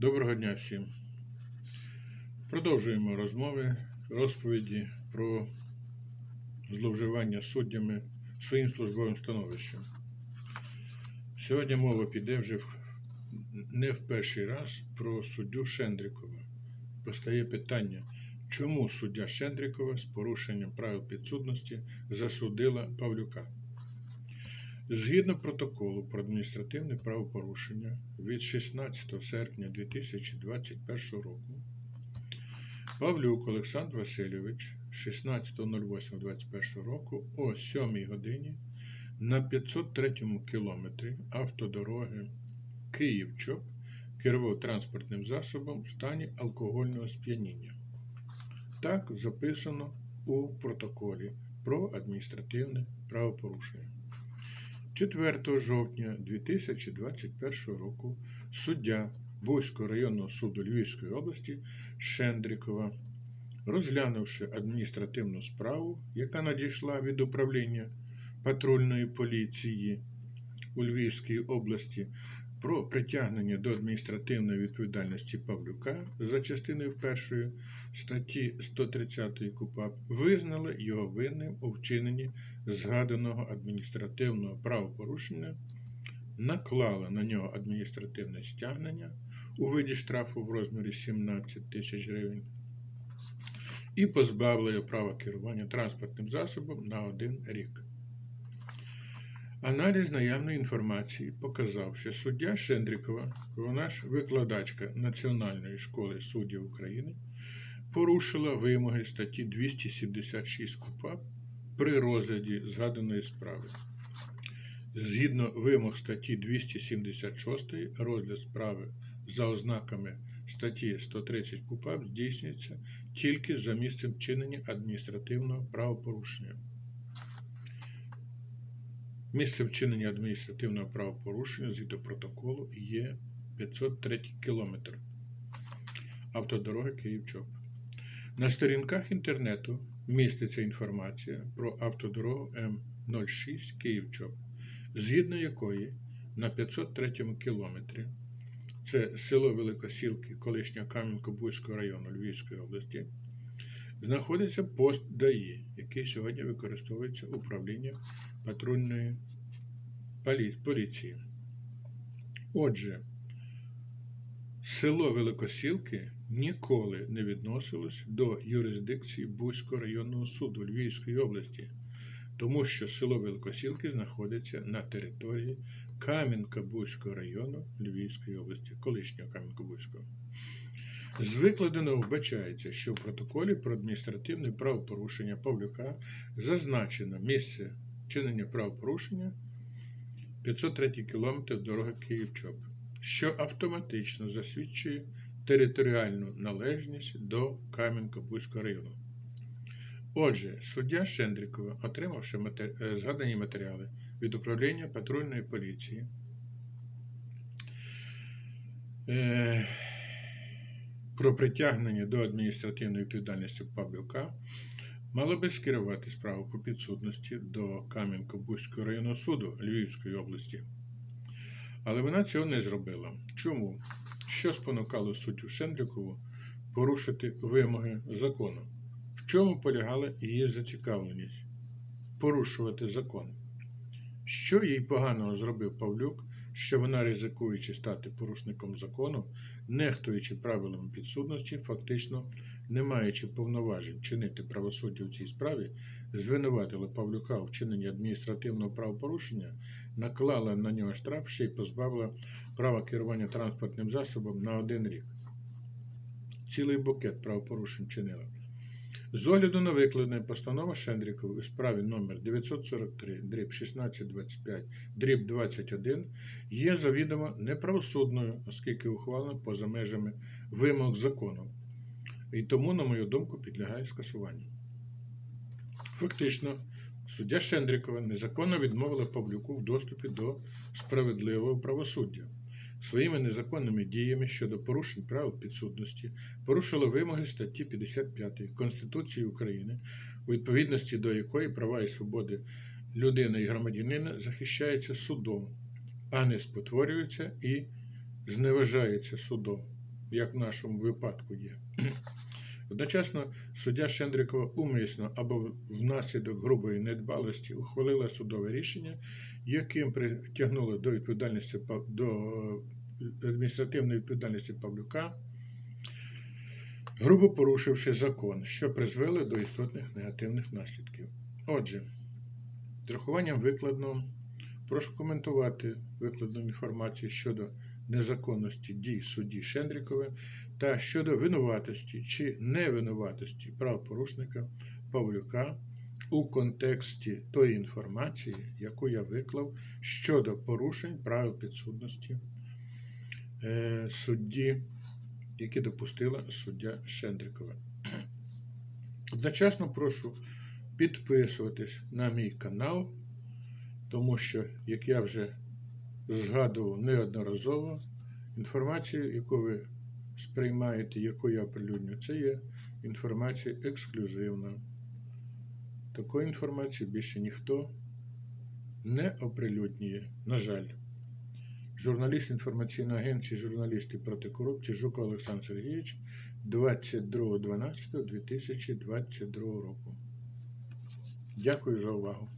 Доброго дня всім. Продовжуємо розмови, розповіді про зловживання суддями своїм службовим становищем. Сьогодні мова піде вже не в перший раз про суддю Шендрикова. Постає питання, чому суддя Шендрикова з порушенням правил підсудності засудила Павлюка. Згідно протоколу про адміністративне правопорушення від 16 серпня 2021 року, Павлюк Олександр Васильович 16.08.21 року о 7 годині на 503 кілометрі автодороги Київ-Чоп керував транспортним засобом в стані алкогольного сп'яніння. Так записано у протоколі про адміністративне правопорушення. 4 жовтня 2021 року суддя Бузького районного суду Львівської області Шендрикова, розглянувши адміністративну справу, яка надійшла від управління патрульної поліції у Львівській області про притягнення до адміністративної відповідальності Павлюка за частиною 1 статті 130 КУПАП, визнали його винним у вчиненні згаданого адміністративного правопорушення, наклала на нього адміністративне стягнення у виді штрафу в розмірі 17 тисяч гривень і позбавила його права керування транспортним засобом на один рік. Аналіз наявної інформації показав, що суддя Шендрікова, вона ж викладачка Національної школи суддів України, порушила вимоги статті 276 КУПАП при розгляді згаданої справи. Згідно вимог статті 276 розгляд справи за ознаками статті 130 КУПАП здійснюється тільки за місцем вчинення адміністративного правопорушення. Місце вчинення адміністративного правопорушення згідно протоколу є 503 кілометр автодороги Київ-Чоп. На сторінках інтернету міститься інформація про автодорогу М06 Київ-Чоп, згідно якої на 503 кілометрі це село Великосілки, колишнього Кам'янко-Бузького району Львівської області, знаходиться пост ДАІ, який сьогодні використовується управлінням патрульної полі- поліції. Отже, село Великосілки ніколи не відносилось до юрисдикції Бузького районного суду Львівської області, тому що село Великосілки знаходиться на території Кам'янка-Бузького району Львівської області, колишнього Кам'янка-Бузького. З викладеного вбачається, що в протоколі про адміністративне правопорушення Павлюка зазначено місце вчинення правопорушення 503 км дороги Київ-Чоп, що автоматично засвідчує територіальну належність до Кам'янко-Бузького району. Отже, суддя Шендрікова, отримавши матер- е, згадані матеріали від управління патрульної поліції, е, про притягнення до адміністративної відповідальності Павлюка, мало би скерувати справу по підсудності до Кам'янко-Бузького районного суду Львівської області. Але вона цього не зробила. Чому? Що спонукало суддю Шендрікову порушити вимоги закону? В чому полягала її зацікавленість? Порушувати закон. Що їй поганого зробив Павлюк, що вона, ризикуючи стати порушником закону, нехтуючи правилами підсудності, фактично не маючи повноважень чинити правосуддя у цій справі, звинуватила Павлюка у вчиненні адміністративного правопорушення, наклала на нього штраф, ще й позбавила права керування транспортним засобом на один рік. Цілий букет правопорушень чинила. З огляду на викладене постанова Шендрікової у справі номер 943 дріб 1625 дріб 21 є завідомо неправосудною, оскільки ухвалена поза межами вимог закону, і тому, на мою думку, підлягає скасуванню. Фактично, суддя Шендрікова незаконно відмовила Павлюку в доступі до справедливого правосуддя. Своїми незаконними діями щодо порушень правил підсудності порушила вимоги статті 55 Конституції України, у відповідності до якої права і свободи людини і громадянина захищаються судом, а не спотворюються і зневажаються судом. як в нашому випадку є. Одночасно суддя Шендрикова умисно або внаслідок грубої недбалості ухвалила судове рішення, яким притягнула до відповідальності до е, адміністративної відповідальності Павлюка, грубо порушивши закон, що призвело до істотних негативних наслідків. Отже, з рахуванням викладного прошу коментувати викладну інформацію щодо незаконності дій судді Шендрікової та щодо винуватості чи невинуватості правопорушника Павлюка у контексті тої інформації, яку я виклав щодо порушень правил підсудності е, судді, які допустила суддя Шендрикова. Одночасно прошу підписуватись на мій канал, тому що, як я вже згадував неодноразово, інформацію, яку ви сприймаєте, яку я оприлюдню, це є інформація ексклюзивна. Такої інформації більше ніхто не оприлюднює, на жаль. Журналіст інформаційної агенції журналісти проти корупції Жуков Олександр Сергійович 22.12.2022 року. Дякую за увагу.